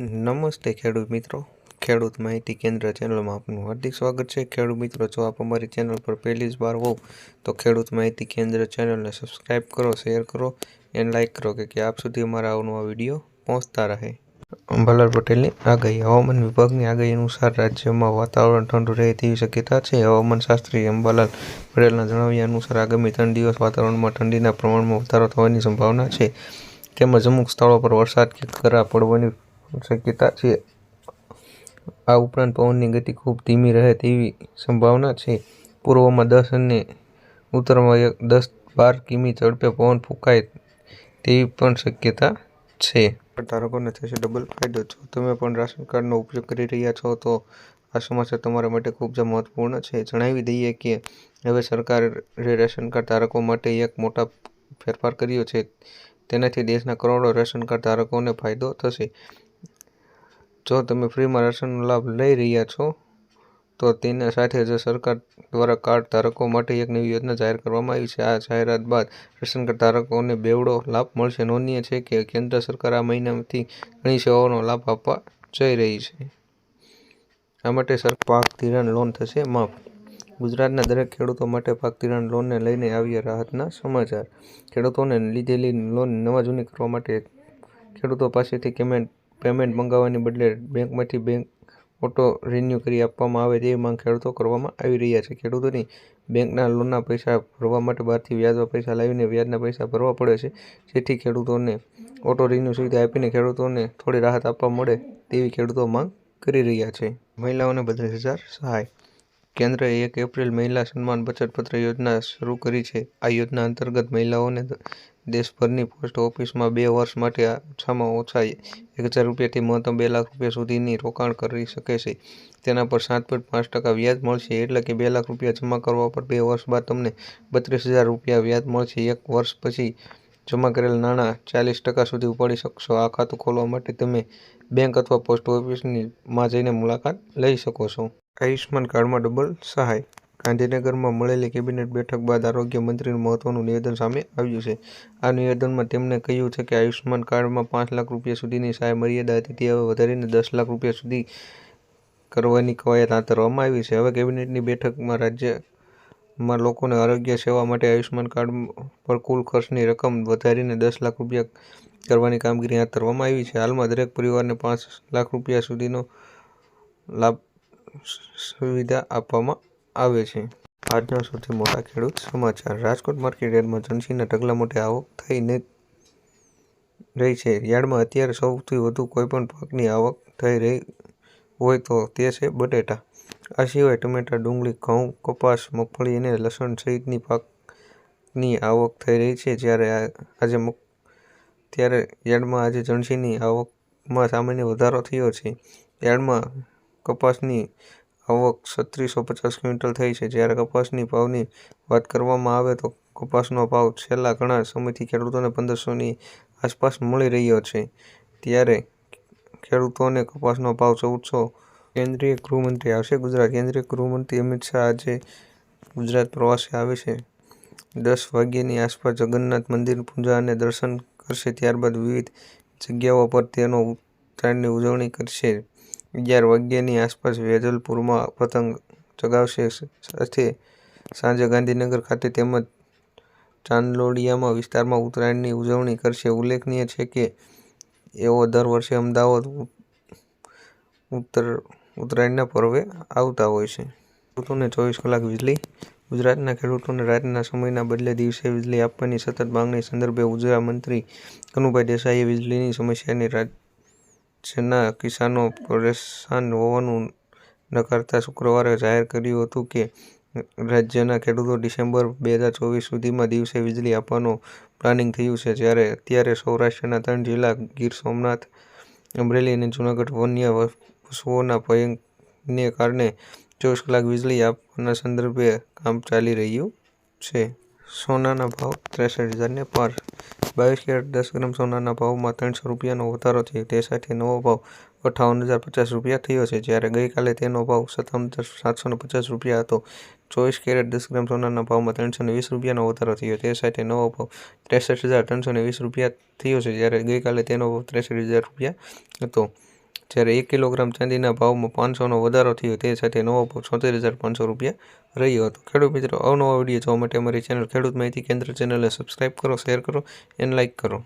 નમસ્તે ખેડૂત મિત્રો. ખેડૂત માહિતી કેન્દ્ર ચેનલમાં આપનું હાર્દિક સ્વાગત છે. ખેડૂત મિત્રો, જો આપ અમારી ચેનલ પર પહેલી જ વાર હોવ, તો ખેડૂત માહિતી કેન્દ્ર ચેનલને સબસ્ક્રાઈબ કરો શેર કરો એન્ડ લાઇક કરો, કે આપ સુધી અમારા અવનવા વીડિયો પહોંચતા રહે. અંબાલાલ પટેલની આગાહી. હવામાન વિભાગની આગાહી અનુસાર રાજ્યમાં વાતાવરણ ઠંડુ રહે તેવી શક્યતા છે. હવામાન શાસ્ત્રી અંબાલાલ પટેલના જણાવ્યા અનુસાર આગામી ત્રણ દિવસ વાતાવરણમાં ઠંડીના પ્રમાણમાં વધારો થવાની સંભાવના છે. તેમજ અમુક સ્થળો પર વરસાદ કે કરા પડવાની શક્યતા છે. આ ઉપરાંત પવનની ગતિ ખૂબ ધીમી રહે તેવી સંભાવના છે. પૂર્વમાં દસ અને ઉત્તરમાં એક દસ બાર કિમી ઝડપે પવન ફૂંકાય તેવી પણ શક્યતા છે. ધારકોને થશે ડબલ ફાયદો. જો તમે પણ રાશન કાર્ડનો ઉપયોગ કરી રહ્યા છો, તો આ સમાચાર તમારા માટે ખૂબ જ મહત્વપૂર્ણ છે. જણાવી દઈએ કે હવે સરકારે રેશન કાર્ડ ધારકો માટે એક મોટા ફેરફાર કર્યો છે. તેનાથી દેશના કરોડો રેશન કાર્ડ ધારકોને ફાયદો થશે. જો તમે ફ્રીમાં રાશનનો લાભ લઈ રહ્યા છો, તો તેના સાથે જ સરકાર દ્વારા કાર્ડ ધારકો માટે એક નવી યોજના જાહેર કરવામાં આવી છે. આ જાહેરાત બાદ રેશન કાર્ડ ધારકોને બેવડો લાભ મળશે. નોંધનીય છે કે કેન્દ્ર સરકાર આ મહિનાથી ઘણી સેવાઓનો લાભ આપવા જઈ રહી છે. આ માટે સર પાક ધિરાણ લોન થશે. માફ. ગુજરાતના દરેક ખેડૂતો માટે પાક ધિરાણ લોનને લઈને આવ્યા રાહતના સમાચાર. ખેડૂતોને લીધેલી લોન નવા જૂની કરવા માટે ખેડૂતો પાસેથી પેમેન્ટ પેમેન્ટ મંગાવવાની બદલે બેંકમાંથી બેંક ઓટો રિન્યૂ કરી આપવામાં આવે તેવી માંગ ખેડૂતો કરવામાં આવી રહ્યા છે. ખેડૂતોની બેંકના લોનના પૈસા ભરવા માટે બહારથી વ્યાજમાં પૈસા લાવીને વ્યાજના પૈસા ભરવા પડે છે. જેથી ખેડૂતોને ઓટો રિન્યૂ સુવિધા આપીને ખેડૂતોને થોડી રાહત આપવા મળે તેવી ખેડૂતો માંગ કરી રહ્યા છે. મહિલાઓને બત્રીસ હજાર સહાય. કેન્દ્રએ એક એપ્રિલ મહિલા સન્માન બચત પત્ર યોજના શરૂ કરી છે. આ યોજના અંતર્ગત મહિલાઓને દેશભરની પોસ્ટ ઓફિસમાં બે વર્ષ માટે ઓછામાં ઓછા એક હજાર રૂપિયાથી મહત્તમ બે લાખ રૂપિયા સુધીની રોકાણ કરી શકે છે. તેના પર સાત પોઈન્ટ પાંચ ટકા વ્યાજ મળશે એટલે કે બે લાખ રૂપિયા જમા કરવા પર બે વર્ષ બાદ તમને બત્રીસ હજાર રૂપિયા વ્યાજ મળશે. એક વર્ષ પછી જમા કરેલ નાણાં ચાલીસ ટકા સુધી ઉપાડી શકશો. આ ખાતું ખોલવા માટે તમે બેંક અથવા પોસ્ટ ઓફિસની માં જઈને મુલાકાત લઈ શકો છો. આયુષ્માન કાર્ડમાં ડબલ સહાય. ગાંધીનગરમાં મળેલી કેબિનેટ બેઠક બાદ આરોગ્ય મંત્રીનું મહત્વનું નિવેદન સામે આવ્યું છે. આ નિવેદનમાં તેમણે કહ્યું છે કે આયુષ્યમાન કાર્ડમાં પાંચ લાખ રૂપિયા સુધીની સહાય મર્યાદા હતી. તે હવે વધારીને દસ લાખ રૂપિયા સુધી કરવાની કવાયત હાથ ધરવામાં આવી છે. હવે કેબિનેટની બેઠકમાં રાજ્યમાં લોકોને આરોગ્ય સેવા માટે આયુષ્યમાન કાર્ડ પર કુલ ખર્ચની રકમ વધારીને દસ લાખ રૂપિયા કરવાની કામગીરી હાથ ધરવામાં આવી છે. હાલમાં દરેક પરિવારને પાંચ લાખ રૂપિયા સુધીનો લાભ સુવિધા આપવામાં આવે છે. આજના સૌથી મોટા ખેડૂત સમાચાર. રાજકોટ માર્કેટ યાર્ડમાં જણસીના ઢગલા મોટે આવક થઈને રહી છે. યાર્ડમાં અત્યારે સૌથી વધુ કોઈપણ પાકની આવક થઈ રહી હોય તો તે છે બટેટા. આ સિવાય ટમેટા, ડુંગળી, ઘઉં, કપાસ, મગફળી અને લસણ સહિતની પાકની આવક થઈ રહી છે. જ્યારે આજે ત્યારે યાર્ડમાં આજે જણસીની આવકમાં સામાન્ય વધારો થયો છે. યાર્ડમાં કપાસની આવક છત્રીસો પચાસ ક્વિન્ટલ થઈ છે. જ્યારે કપાસની ભાવની વાત કરવામાં આવે તો કપાસનો ભાવ છેલ્લા ઘણા સમયથી ખેડૂતોને પંદરસોની આસપાસ મળી રહ્યો છે. ત્યારે ખેડૂતોને કપાસનો ભાવ ચૌદસો. કેન્દ્રીય ગૃહમંત્રી આવશે ગુજરાત. કેન્દ્રીય ગૃહમંત્રી અમિત શાહ આજે ગુજરાત પ્રવાસે આવે છે. દસ વાગ્યાની આસપાસ જગન્નાથ મંદિર પૂજા અને દર્શન કરશે. ત્યારબાદ વિવિધ જગ્યાઓ પર તેનો ઉત્તરાયણની ઉજવણી કરશે. અગિયાર વાગ્યાની આસપાસ વેજલપુરમાં પતંગ ચગાવશે. સાથે સાંજે ગાંધીનગર ખાતે તેમજ ચાંદલોડિયામાં વિસ્તારમાં ઉત્તરાયણની ઉજવણી કરશે. ઉલ્લેખનીય છે કે એઓ દર વર્ષે અમદાવાદ, ઉત્તર, ઉત્તરાયણના પર્વે આવતા હોય છે. ખેડૂતોને ચોવીસ કલાક વીજળી, ગુજરાતના ખેડૂતોને રાતના સમયના બદલે દિવસે વીજળી આપવાની સતત માંગણી સંદર્ભે ઊર્જા મંત્રી કનુભાઈ દેસાઈએ વીજળીની સમસ્યાને રાજ્યના કિસાનો પરેશાન હોવાનું નકારતા શુક્રવારે જાહેર કર્યું હતું કે રાજ્યના ખેડૂતો ડિસેમ્બર બે હજાર ચોવીસ સુધીમાં દિવસે વીજળી આપવાનું પ્લાનિંગ થયું છે, જ્યારે અત્યારે સૌરાષ્ટ્રના ત્રણ જિલ્લા ગીર સોમનાથ, અમરેલી અને જૂનાગઢ વન્ય પશુઓના ભયને કારણે ચોવીસ કલાક વીજળી આપવાના સંદર્ભે કામ ચાલી રહ્યું છે. સોનાના ભાવ ત્રેસઠ હજારને પાર બાવીસ કેરેટ, દસ ગ્રામ સોનાના ભાવમાં ત્રણસો રૂપિયાનો વધારો થયો. તે સાથે નવો ભાવ અઠાવન હજાર પચાસ રૂપિયા થયો છે. જ્યારે ગઈકાલે તેનો ભાવ સત્તાવન હજાર સાતસો પચાસ રૂપિયા હતો. ચોવીસ કેરેટ, દસ ગ્રામ સોનાના ભાવમાં ત્રણસો ને વીસ રૂપિયાનો વધારો થયો. તે સાથે નવો ભાવ ત્રેસઠ હજાર ત્રણસો વીસ રૂપિયા થયો છે. જ્યારે ગઈકાલે તેનો ભાવ ત્રેસઠ હજાર રૂપિયા હતો. જ્યારે એક કિલોગ્રામ ચાંદીના ભાવમાં પાંચસોનો વધારો થયો, તે સાથે નવો ભાવ છોતેર હજાર પાંચસો રૂપિયા રહ્યો હતો. ખેડૂત મિત્રો અવનવા વીડિયો જોવા માટે અમારી ચેનલ ખેડૂત માહિતી કેન્દ્ર ચેનલને સબસ્ક્રાઈબ કરો શેર કરો એન્ડ લાઇક કરો.